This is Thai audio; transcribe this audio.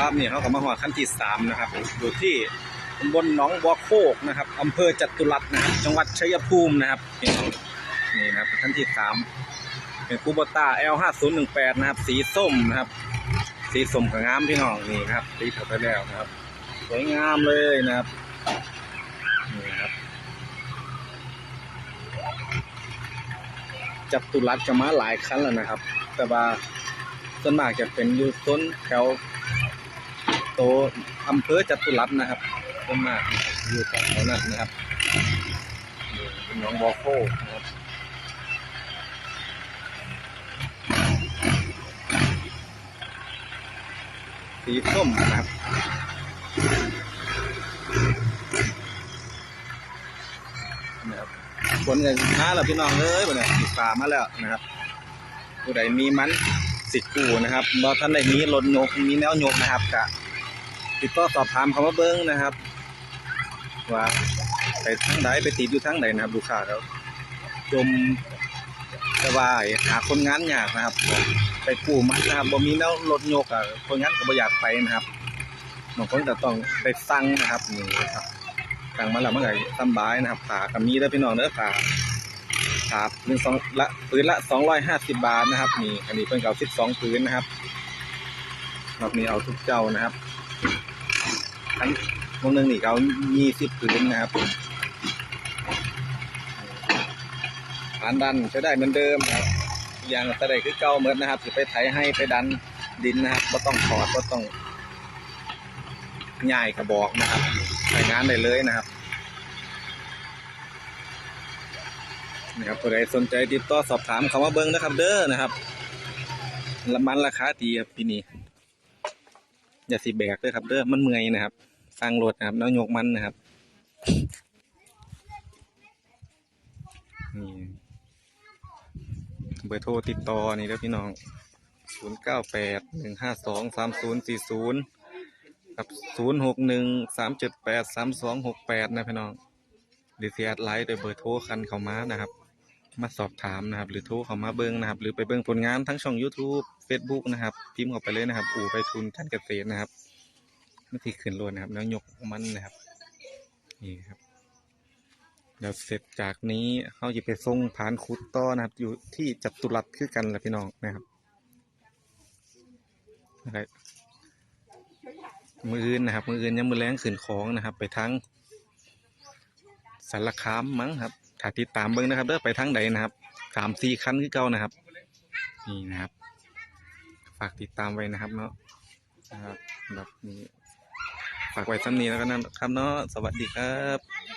ครับนี่เขาก็มาหอดขั้นที่สามนะครับอยู่ที่ตำบลหนองบัวโคกนะครับอำเภอจตุรัสนะครับจังหวัดชัยภูมินะครับนี่นี่นะครับขั้นที่สามเป็นคูโบต้า L ห้าศูนย์หนึ่งแปดนะครับ สีส้มนะครับ สีส้มกับงามพี่น้องนี่ครับตีเข้าไปแล้วนะครับ สวยงามเลยนะครับนี่ครับจัตุรัสจะมาหลายครั้งแล้วนะครับ แต่ว่าส่วนมากจะเป็นอยู่ต้นแถว โตอำเภอจัตุรัสนะครับส่วนมากอยู่แถวนั้นนะครับเป็นหน้องบอโคนะครับสีส้มนะครับนะครับฝนกันมาแล้วพี่น้องเอ้ยบ่เนี่ยติดปลามาแล้วนะครับผู้ใดมีมันสิทธิ์กูนะครับบ่ท่านใดมีรถยกมีแนวยกนะครับกะ ติดต่อสอบถามเขามาเบิ้งนะครับ ว่าไปทางใดไปติดอยู่ทางใดนนะครับลูกค้าแล้วจมแต่ว่าหาคนงานยากนะครับ ไปกู้มันนะครับบ่มีแนวรถโยกอะคนงานก็บ่อยากไปนะครับบางคนก็ต้องไปสั่งนะครับนี่ครับสั่งมาแล้วมันก็สบายนะครับขาก็มีเด้อพี่น้องเด้อขาครับหนึ่งสองละปืนละสองร้อยห้าสิบบาทนะครับนี่อันนี้เป็นเก่าสิบสองปืนนะครับรอบนี้เอาทุกเจ้านะครับ อันวงหนึ่งนี่เอายี่สิบปืนนะครับฐานดันใช้ได้เหมือนเดิมครับอย่างแต่ใดคือเก่าเหมือนนะครับจะไปไถให้ไปดันดินนะครับก็ต้องถอดก็ต้องง่ายกระบอกนะครับใช้งานได้เลยนะครับนะครับผู้ใดสนใจติดต่อสอบถามเขามาเบิ้งนะครับ เด้อนะครับละมันราคาดีครับปีนี้ อย่าสิแบกเด้อครับเด้อมันเมื่อยนะครับสร้างรถนะครับแล้วยกมันนะครับนี่เบอร์โทรติดต่อนี่เด้อพี่น้องศูนย์เก้าแปดหนึ่งห้าสองสามศูนย์สี่ศูนย์กับศูนย์หกหนึ่งสามเจ็ดแปดสามสองหกแปดนะพี่น้องดีเซียดไลน์โดยเบอร์โทรคันเขามานะครับ มาสอบถามนะครับ หรือโทรเข้ามาเบิ้งนะครับ หรือไปเบิ้งผลงานทั้งช่อง YouTube Facebook นะครับพิมพ์เข้าไปเลยนะครับ อู่ไปทุนการเกษตรนะครับไม่ที่ขึ้นรถนะครับ แล้วยกมันนะครับ นี่ครับเดี๋ยวเสร็จจากนี้เขาจะไปส่งผ่านคุดต่อนะครับ อยู่ที่จัตุรัสคือกันแหละพี่น้องนะครับนะครับมืออื่นนะครับ มืออื่นยังมือแรงขึ้นของนะครับ ไปทั้งสารคามมั้งครับ ถ้าติดตามเบิ้งนะครับเด้อไปทั้งใดนะครับสามสี่คันคือเก่านะครับ นี่นะครับ ฝากติดตามไว้นะครับเนาะนะครับแบบนี้ฝากไว้ซ้ำนี้แล้วกันนะครับเนาะสวัสดีครับ